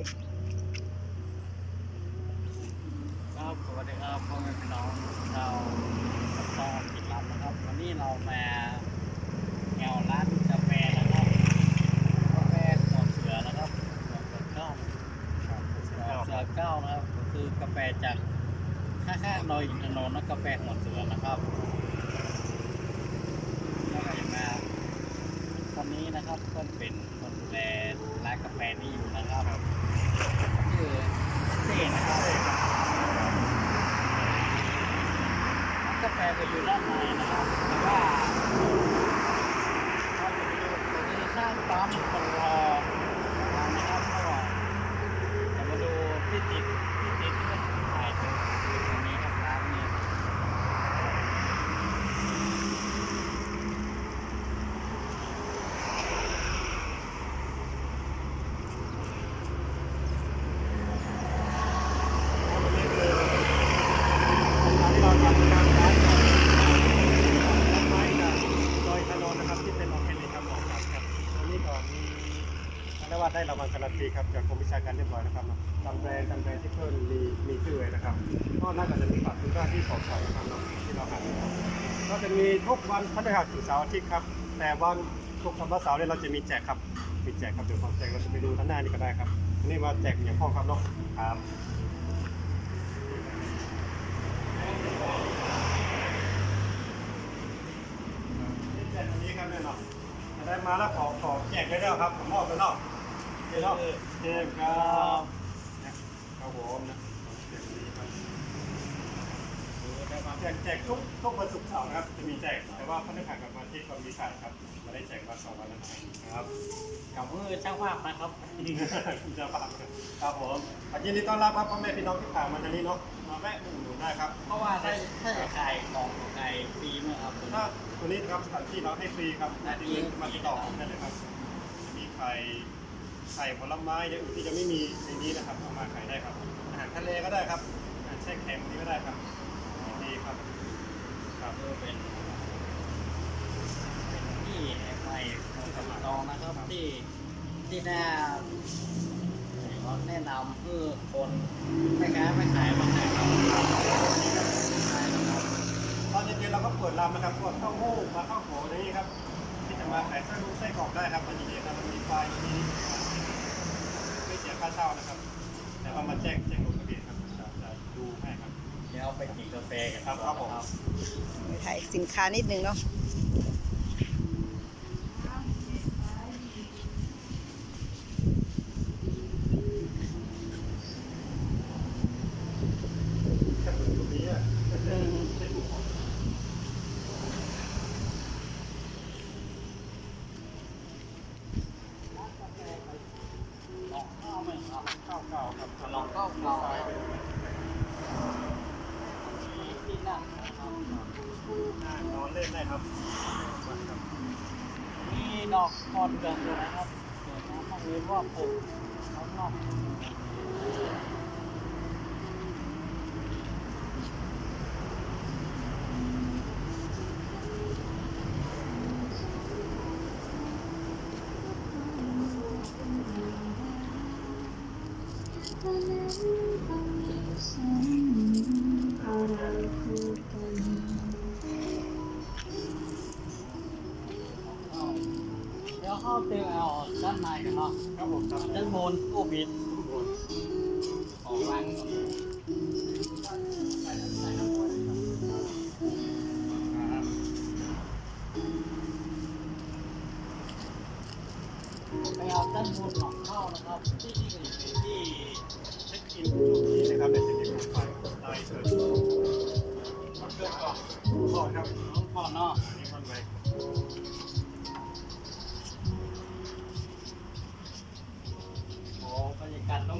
ยครับสวัสดีครับพ่อแม่พี่น้องชาวสตอกินลำนะครับ วันนี้เรามาแนวร้านกาแฟนะครับกาแฟสอดเสือนะครับสอดเสือเก้าสอดเสือเก้านะครับก็คือกาแฟจากข้างๆดอยอินทนนท์นะกาแฟหัวเสือนะครับแล้วก็ยังมาคนนี้นะครับก็เป็นคนดูแลร้านกาแฟนี้อยู่นะครับ ชื่อเต้นะครับกาแฟก็อยู่ด้านในนะครับแต่ว่าจะไปดูตรงนี้ข้างปั๊มคนรอนะครับก็จะมาดูที่ติดที่ติดที่มันถ่ายถึงตรงนี้ครับร้านนี้ ได้ ว่าได้รางวัลการันตีครับจากกรมวิชาการเรียบร้อยนะครับตามแบรนด์ตามแบรนด์ที่เพิ่มมีมีชื่อเลยนะครับก็น่าจะมีฝากคุณค่าที่ของเขานะครับที่เราหาก็จะมีทุกวันพฤหัสถึงเสาร์อาทิตย์ครับ แต่วันทุกวันเสาร์เนี่ยเราจะมีแจกครับมีแจกครับเดี๋ยวความแจกเราจะไปดูด้านหน้านี่ก็ได้ครับอันนี้มาแจกอย่างห้อครับเนาะครับแจกอันนี้ครับเนี่ยเนาะได้มาแล้วขอขอแจกไปแล้วครับผมมอบไปแล้ว เดี๋ยวเจมครับครับผมนะแจกอันนี้ครับแจกแจกทุกทุกวันศุกร์เสาร์นะครับ จะมีแจก แต่ว่าพนักงานกับมาที่ความมีขายครับมาได้แจกมาสองวันแล้วนะครับกับมือช่างภาพนะครับคุณเจ้าภาพครับครับผมยินดีต้อนรับครับพ่อแม่พี่น้องที่ผ่านมาทางนี้เนาะมาแวะมาอุดหนุนได้ครับ เพราะว่าถ้าถ้าจะขายของขายฟรีไหมครับถ้าตัวนี้นะครับสถานที่เราให้ฟรีครับที่มาติดต่อผมได้เลยครับ มีไข่ ไข่ผลไม้อย่างอื่นที่จะไม่มีในนี้นะครับเอามาขายได้ครับ อาหารทะเลก็ได้ครับอาหารแช่แข็งนี่ก็ได้ครับดีครับครับก็เป็นเป็นที่ใหม่ของกำตองนะครับที่ที่น่าแนะนำเพื่อคนไม่ค้าไม่ขายมาขายเราขายนะครับตอนเย็นๆเราก็เปิดรามนะครับพวกข้าวโพดมาข้าวโพดอย่างนี้ครับที่จะมาขายไส้ลูกไส้กรอกได้ครับตอนเย็นๆครับมันมีไฟมีไม่เสียค่าเช่านะครับ แต่ว่ามาแจ้งแจ้งลงทะเบียนครับจะจะดูให้ครับ เดี๋ยวไปกินกาแฟกันครับครับผมไปถ่ายสินค้านิดนึงเนาะ แค่เปิดตรงนี้อะ อืม ลองข้าวไหมครับ ข้าวเก่าครับ ลองข้าวเก่า ซ้ายไป ที่นั่งนะครับ หน้านอนเล่นได้ครับครับ มีดอ กคอนเดือนด้วยนะครับเดี๋ยวน้ำมันเรียนว่าปลูกข้างนอก เดี๋ยวเตียงเอาด้านในกันเนาะครับผมครับด้านบนตู้บินของรังไปเอาด้านบนหลังเข้านะครับที่ที่ที่เช็คอิน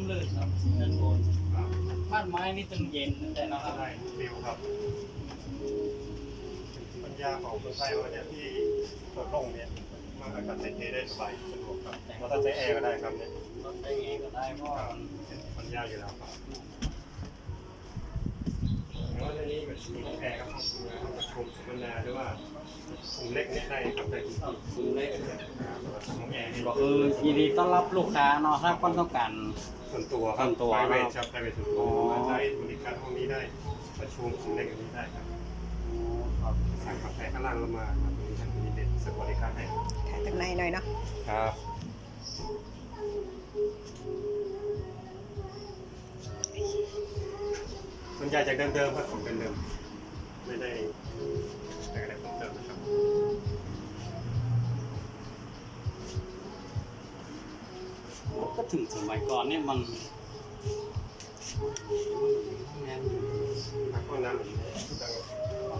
รยากาศร่มรื่นครับด้านบนครับบ้านไม้นี่ตึงเย็นแต่นะครับได้ฟิวครับ ปัญญาของคนไทยว่าเนี่ยที่เปิดโล่งเนี่ยมันอากาศเทได้สบายสะดวกครับเราถ้าใช้แอร์ก็ได้ครับเนี่ยรถไปเองก็ได้เพราะมันปัญญาอยู่แล้วครับแล้วในนี้แบบมีแอร์ครับห้องประชุมสัมมนาหรือว่าสูงเล็กเนี่ยได้ครับได้ทุกที่สูงเล็กห้องแอร์นี่ก็คือยินดีต้อนรับลูกค้าเนาะถ้าคนต้องการ ส่วนตัวครับส่วนตัว private ครับครับ private ส่วนตัวอ๋อ มาใช้บริการห้องนี้ได้ประชุมอะไรกันนี้ได้ครับครับสั่งกาแฟข้างล่างลงมาครับตรงนี้ท่านมีเด็ดเสิร์ฟบริการให้ถ่ายจากในหน่อยเนาะครับส่วนใหญ่จากเดิมๆครับของเดิมๆ ถึงสมัยก่อนเนี่ยมันแม่นห้องน้ำชุดดัง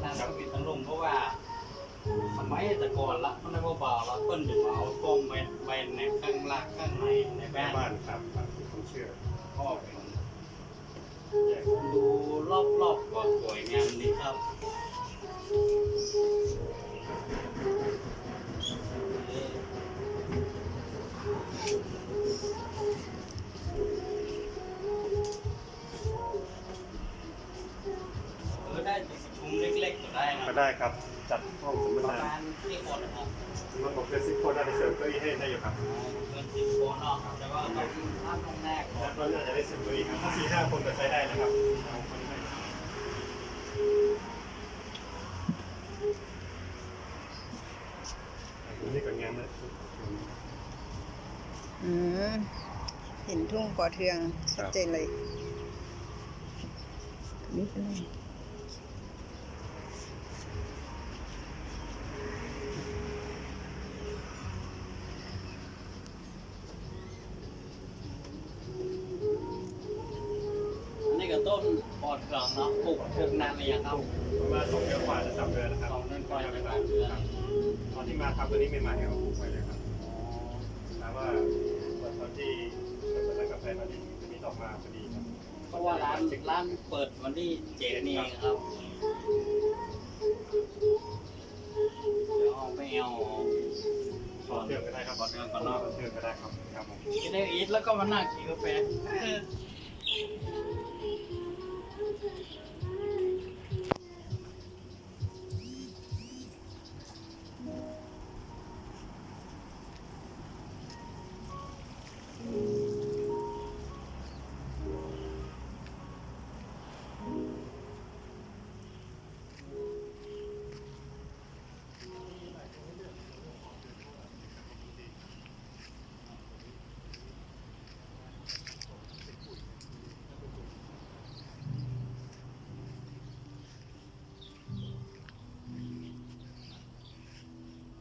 น่าจะปิดทั้งลงเพราะว่า สมัยแต่ก่อนละมันได้เบาๆแล้วเปิ้ลจะมาเอากล้องไปไปในข้างล่างข้างในในแม่บ้านบ้านครับครับมีความเชื่อก็เป็นแยกดูรอบๆก็สวยงามดีครับ เออได้จุดประชุมเล็กๆก็ได้นะก็ได้ครับ จัดห้องสมประนามาณที่คนนะครับมันบอกเป็นสิบคนได้ไปเสริมเก้าอี้ให้ได้อยู่ครับเกินสิบคนเนาะแต่ว่าต้องท่านต้องแรกก่อแล้นวก็น่าจะได้เสริมเก้าอี้ครับถ้าสี่ห้าคนก็ใช้ได้นะครับเอาคนให้อันนี้ก็งานนะ อืมเห็นทุ่งปอ เทืองชัดเจนเลยนี่เป็นไรอันนี้ก็ต้นปอดเกลืองเนาะปลูกเทือกนานเลยยังครับประมาณสองเดือนกว่าจะสามเดือนนะครับสองเดือนกว่าจะไม่สาสามมเดืเดืออนนตอนที่มาทำตัวนี้ใหม่ๆเอาปลูกไว้เลยครับแต่ว่าตอนที่ เปิดร้านกาแฟตอนนี้จะมีดอกมาพอดีครับเพราะว่าร้านร้านเปิดวันที่เจ็ดนี่เองครับเดี๋ยวเอาไปเอาขอเทือกก็ได้ครับขอเทือกก่อนเนาะขอเทือกก็ได้ครับครับผมกินได้อีทแล้วก็มานั่งกินกาแฟ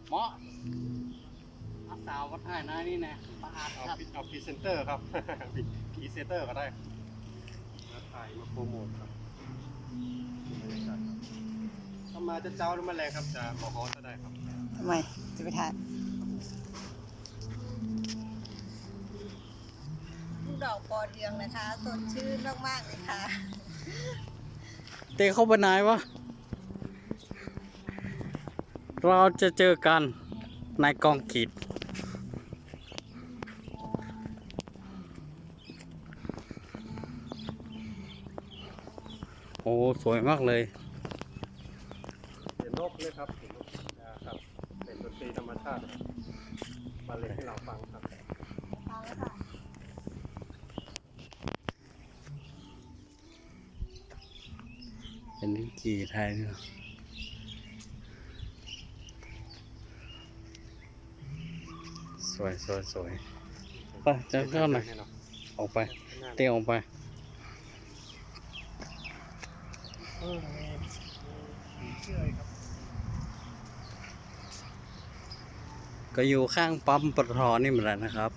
หมออาสาววัดไทยนะนี่นะปาดเอาครับพรีเอาพรีเซนเตอร์ครับ พรีเซนเตอร์ก็ได้มาถ่ายมาโปรโมทครับบรรยากาศครับถ้ามาจะเจ้าหรือมาแรงครับจะบอกฮอสก็ได้ครับ ทำไมจะไปถ่ายลูกดอกปอเทืองนะคะสดชื่นมากๆเลยค่ะ เตะเข้าไปไหนวะ เราจะเจอกันในกองขีดโอ้ สวยมากเลยเห็นนกเลยครับเห็นนกนะครับ เป็นดนตรีธรรมชาติบรรเลงให้เราฟังครับเป็นลิ้นจี่ไทยเนอะ สวยสวยสวยไปจะเข้าหน่อยให้เราออกไปหน้าเตะออกไปเออมีมีเชื่อครับก็อยู่ข้างปั๊มปตทนี่เหมือนกันนะครับ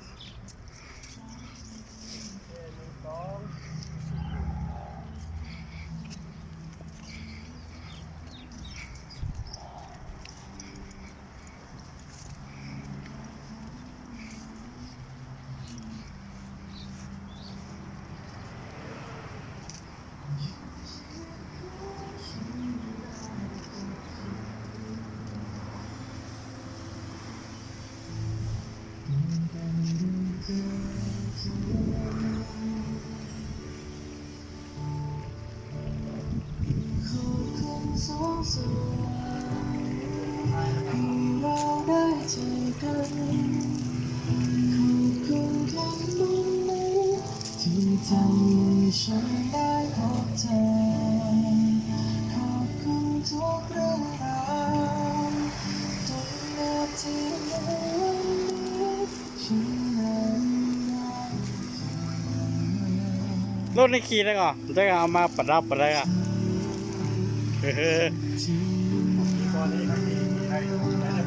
ทำให้ฉันได้พบเธอ ขอบคุณทุกเรื่องราวทุกนาทีในวันนี้ฉันได้รักเธอรถในขี่ได้ก่อนได้เอามาประดับประได้ก่อนเฮ้อตอนนี้ครับที่ได้ได้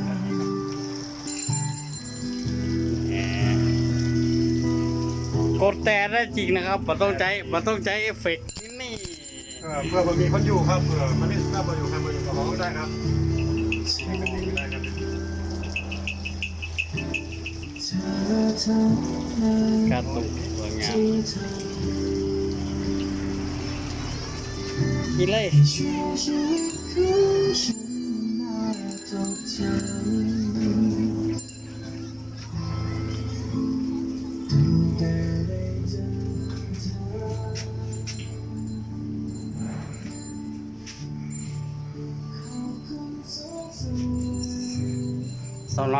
กดแต่ได้จริงนะครับ มันต้องใจมันต้องใจเอฟเฟกต์นี่เออเพื่อมันมีคนอยู่ครับเผื่อมันไม่ทราบมาอยู่ใครมาอยู่กับเราก็ได้ครับให้กันเองก็ได้ครับเธอทำให้การตกสวยงามที่เธอกินเลย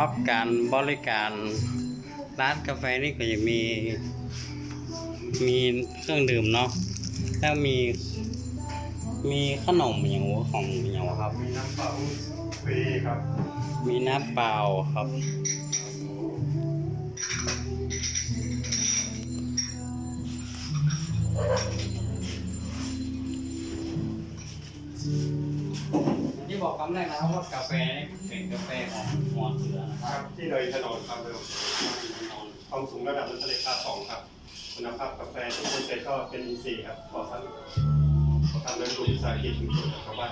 งสำหรับการบริการร้านกาแฟนี่ก็จะมี มีเครื่องดื่มเนาะแล้วมี มีขนมอย่างวะของอย่างวะครับ มีน้ำเปล่าฟรีครับ มีน้ำเปล่าครับ นะครับว่ากาแฟนี่เป็นกาแฟของหัวเสือนะคครับรับที่โดยถนนครับเร็วความสูงระดับน้ำทะเลคาสองครับคุณภาพกาแฟทุกคนเซ็ตก็เป็นอินทรีย์ครับขอสั้นขอทำโดยกลุ่มวิสาหกิจชุมชนชาวบ้าน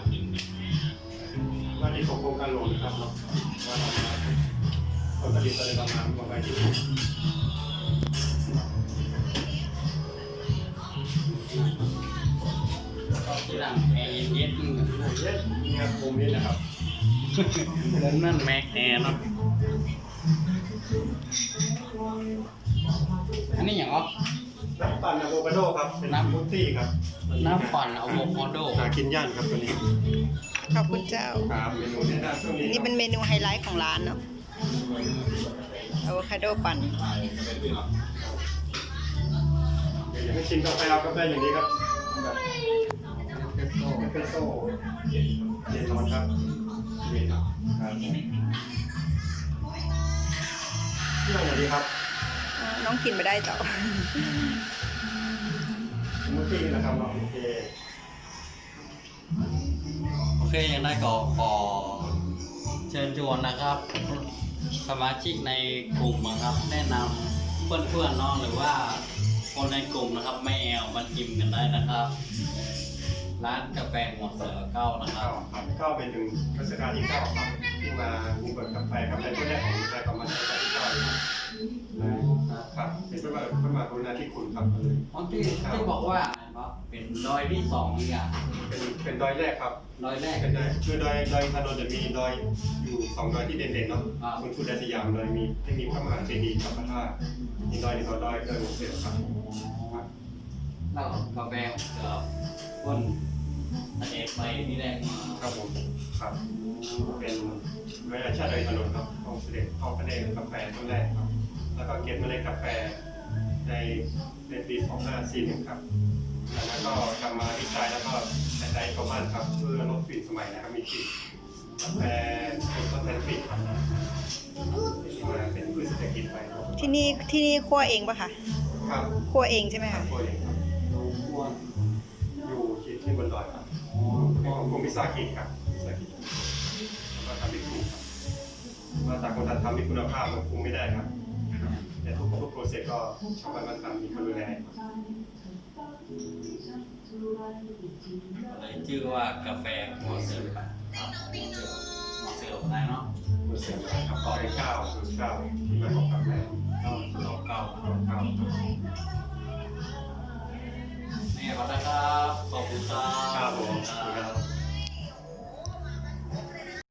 ว่าที่ของโครงการหลวงนะครับเนาะว่าเราผลผลิตอะไรประมาณประมาณที่ก็ที่หลังแอร์เย็นเย็ดนี่ครับมุมนี้นะครับๆ นั่นนั่นแม็กแอร์เนาะอันนี้อย่างอ๋อน้ำปั่นอะโวคาโดครับเป็นน้ำฟูตี้ครับน้ำปั่นอะโวคาโดหากินย่านครับตัวนี้ขอบคุณเจ้าครับเมนูนี้นะช่วงนี้นี่เป็นเมนูไฮไลท์ของร้านเนาะอะโวคาโดปั่นเดี๋ยวให้ชิมกาแฟเอากาแฟอย่างนี้ครับแบบเอสเปรสโซ่เย็นร้อนครับเย็น ครับครับเรื่องอะไรดีครับน้องกินไม่ได้เจ้าสมูทตี้นะครับโอเคโอเคยังได้ก็ขอเชิญชวนนะครับ สมาชิกในกลุ่มนะครับ แนะนำเพื่อนๆเน้องหรือว่าคนในกลุ่มนะครับ ไม่แอลมากินกันได้นะครับ ร้านกาแฟหัวเสือเก้านะครัเข้าบครับเข้าเป็นถึงรัชกาลที่เก้าครับที่มาบุกเบิกกาแฟกาแฟตัวแรกของใจกับมันรัชกาลที่เก้าเลยครับครับเป็นพระบาทพระมหากรุณาธิคุณครับเลยอ๋อที่ที่บอกว่าเป็นดอยที่สองอย่างเป็นเป็นดอยแรกครับดอยแรก เป็นดอยคือดอยดอยอินทนนท์จะมีดอยอยู่สองดอยที่เด่นๆเนาะครับคุณฟูดสยามเลยมีที่มีพระมหาเจดีย์กับพระธาตุมีดอยที่เขาดอยเกิดหัวเสือครับ แล้วกาแฟเสือคน ทะเลไปที่แรกมาครับผมครับ เป็นเวลาชาติดอยอินทนนท์ครับองค์เสด็จพ่อพระเดชกาแฟต้นแรกครับ แล้วก็เก็บเมล็ดกาแฟในในปี 2541 ครับแล้วก็กลับมาวิจัยแล้วก็ใช้ชาวบ้านครับ เพื่อลดฝิ่นสมัยนะครับมีกลิ่นกาแฟเป็นต้นแทนฝิ่นครับที่มาเป็นพืชเศรษฐกิจไปครับที่นี่ที่นี่คั่วเองปะคะครับคั่วเองใช่ไหมครัคะบตัวเองครับดูพวกอยู่ที่ที่บนดอยครับ ของกรมวิสาหกิจครับวิสาหกิจแล้วก็ทำให้ถูกครับมาต่างคนต่างทำมีคุณภาพมันคงไม่ได้ครับ แต่ทุกทุกโปรเซสก็ชาวบ้านมันทำมีคนดูแลครับเลยชื่อว่ากาแฟหัวเสือครับหัวเสือหัวเสืออะไรเนาะโปรเซสครับต่อไปเก้าคือเก้าที่มาของกาแฟเก้าดอกเก้าเก้า นี่ขอบคุณครับขอบคุณครับ ครับผมครับ